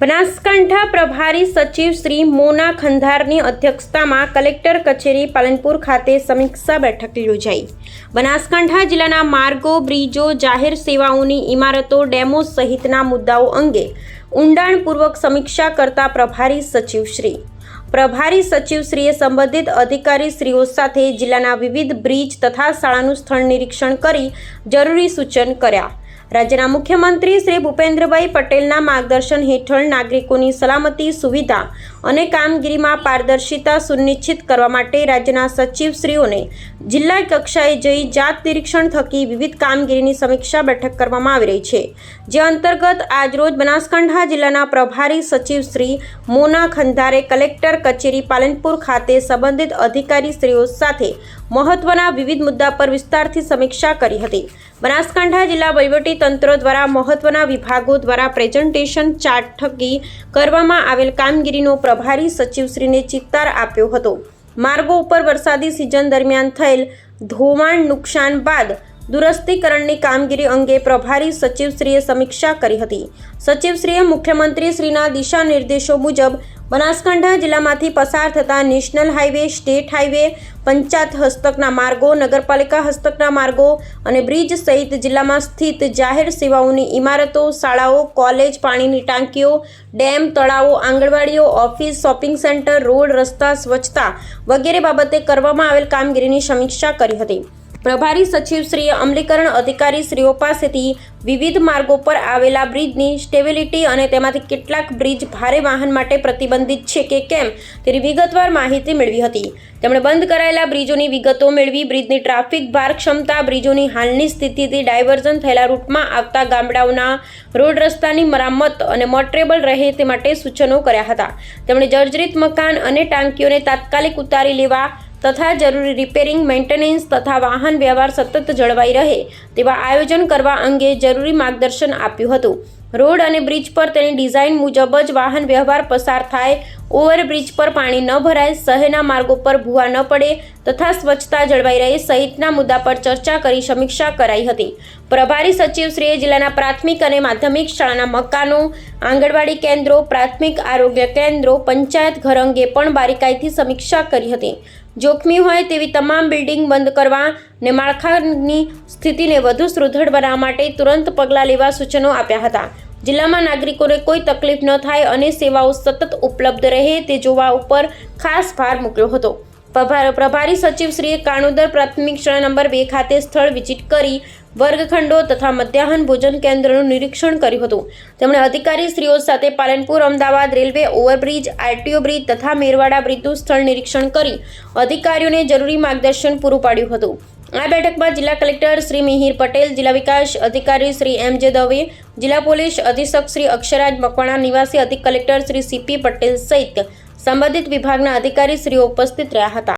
બનાસકાંઠા પ્રભારી સચિવ શ્રી મોના ખંધારની અધ્યક્ષતામાં કલેક્ટર કચેરી પાલનપુર ખાતે સમીક્ષા બેઠક યોજાઈ. બનાસકાંઠા જિલ્લાના માર્ગો, બ્રિજો, જાહેર સેવાઓની ઇમારતો, ડેમો સહિતના મુદ્દાઓ અંગે ઊંડાણપૂર્વક સમીક્ષા કરતા પ્રભારી સચિવ શ્રી. પ્રભારી સચિવશ્રીએ સંબંધિત અધિકારીશ્રીઓ સાથે જિલ્લાના વિવિધ બ્રિજ તથા શાળાનું સ્થળ નિરીક્ષણ કરી જરૂરી સૂચન કર્યા. રાજ્યના મુખ્યમંત્રી શ્રી ભૂપેન્દ્રભાઈ પટેલના માર્ગદર્શન હેઠળ નાગરિકોની સલામતી સુવિધા અને કામગીરીમાં પારદર્શિતા સુનિશ્ચિત કરવા માટે રાજ્યના સચિવશ્રીઓને જિલ્લા કક્ષાએ જઈ જાત નિરીક્ષણ થકી વિવિધ કામગીરીની સમીક્ષા બેઠક કરવામાં આવી રહી છે, જે અંતર્ગત આજરોજ બનાસકાંઠા જિલ્લાના પ્રભારી સચિવ શ્રી મોના ખંધારે કલેક્ટર કચેરી પાલનપુર ખાતે સંબંધિત અધિકારીશ્રીઓ સાથે મહત્વના વિવિધ મુદ્દા પર વિસ્તારથી સમીક્ષા કરી હતી. બનાસકાંઠા જિલ્લા વહીવટી તંત્ર દ્વારા મહત્વના વિભાગો દ્વારા પ્રેઝન્ટેશન ચાર્ટ થકી કરવામાં આવેલ કામગીરીનો પ્રભારી સચિવશ્રીને ચિત્તાર આપ્યો હતો. માર્ગો ઉપર વરસાદી સિઝન દરમિયાન થયેલ ધોવાણ નુકસાન બાદ દુરસ્તીકરણની કામગીરી અંગે પ્રભારી સચિવશ્રીએ સમીક્ષા કરી હતી. સચિવશ્રીએ મુખ્યમંત્રી શ્રીના દિશા નિર્દેશો મુજબ બનાસકાંઠા જિલ્લામાંથી પસાર થતા national highway state highway panchayat હસ્તકના માર્ગો, નગરપાલિકા હસ્તકના માર્ગો અને બ્રિજ સહિત જિલ્લામાં સ્થિત જાહેર સેવાઓની ઇમારતો, શાળાઓ, કોલેજ, પાણીની ટાંકીઓ, ડેમ, તળાવો, આંગણવાડીઓ, ઓફિસ, શોપિંગ સેન્ટર, રોડ, રસ્તા, સ્વચ્છતા વગેરે બાબતે કરવામાં આવેલ કામગીરીની સમીક્ષા કરી હતી. પ્રભારી સચિવશ્રીએ અમલીકરણ અધિકારીશ્રીઓ પાસેથી વિવિધ માર્ગો પર આવેલા બ્રિજની સ્ટેબિલિટી અને તેમાંથી કેટલાક બ્રિજ ભારે વાહન માટે પ્રતિબંધિત છે કે કેમ તેની વિગતવાર માહિતી મેળવી હતી. તેમણે બંધ કરાયેલા બ્રિજોની વિગતો મેળવી બ્રિજની ટ્રાફિક ભાર ક્ષમતા, બ્રિજોની હાલની સ્થિતિથી ડાયવર્ઝન થયેલા રૂટમાં આવતા ગામડાઓના રોડ રસ્તાની મરામત અને મોટરેબલ રહે તે માટે સૂચનો કર્યા હતા. તેમણે જર્જરિત મકાન અને ટાંકીઓને તાત્કાલિક ઉતારી લેવા તથા જરૂરી રિપેરિંગ મેન્ટેનન્સ તથા વાહન વ્યવહાર સતત જળવાઈ રહે તેવા આયોજન કરવા અંગે જરૂરી માર્ગદર્શન આપ્યું હતું. રોડ અને બ્રિજ પર તેની ડિઝાઇન મુજબ જ વાહન વ્યવહાર પસાર થાય ઓવરબ્રિજ પર પાણી ન ભરાય, શહેરના માર્ગો પર ભૂવા ન પડે તથા સ્વચ્છતા જળવાઈ રહે સહિતના મુદ્દા પર ચર્ચા કરી સમીક્ષા કરાઈ હતી. પ્રભારી સચિવશ્રીએ જિલ્લાના પ્રાથમિક અને માધ્યમિક શાળાના મકાનો, આંગણવાડી કેન્દ્રો, પ્રાથમિક આરોગ્ય કેન્દ્રો, પંચાયત ઘર અંગે પણ બારીકાઈથી સમીક્ષા કરી હતી. જોખમી હોય તેવી તમામ બિલ્ડિંગ બંધ કરવા ને માળખાની સ્થિતિને વધુ સુદૃઢ બનાવવા માટે તુરંત પગલાં લેવા સૂચનો આપ્યા હતા. જિલ્લામાં નાગરિકોને કોઈ તકલીફ ન થાય અને સેવાઓ સતત ઉપલબ્ધ રહે તે જોવા ઉપર ખાસ ભાર મૂક્યો હતો. પ્રભા- પ્રભારી સચિવશ્રીએ કાણુદર પ્રાથમિક શાળા નંબર બે ખાતે સ્થળ વિઝિટ કરી વર્ગખંડો તથા મધ્યાહન ભોજન કેન્દ્રનું નિરીક્ષણ કર્યું હતું. તેમણે અધિકારીશ્રીઓ સાથે Palanpur, Ahmedabad railway, overbridge, RTO bridge તથા મેરવાડા બ્રિજનું સ્થળ નિરીક્ષણ કરી અધિકારીઓને જરૂરી માર્ગદર્શન પૂરું પાડ્યું હતું. આ બેઠકમાં જિલ્લા કલેક્ટર શ્રી મિહિર પટેલ, જિલ્લા વિકાસ અધિકારી શ્રી એમ જે દવે, જિલ્લા પોલીસ અધિક્ષક શ્રી અક્ષરાજ મકવાણા, નિવાસી અધિક કલેક્ટર શ્રી સીપી પટેલ સહિત સંબંધિત વિભાગના અધિકારીશ્રીઓ ઉપસ્થિત રહ્યા હતા.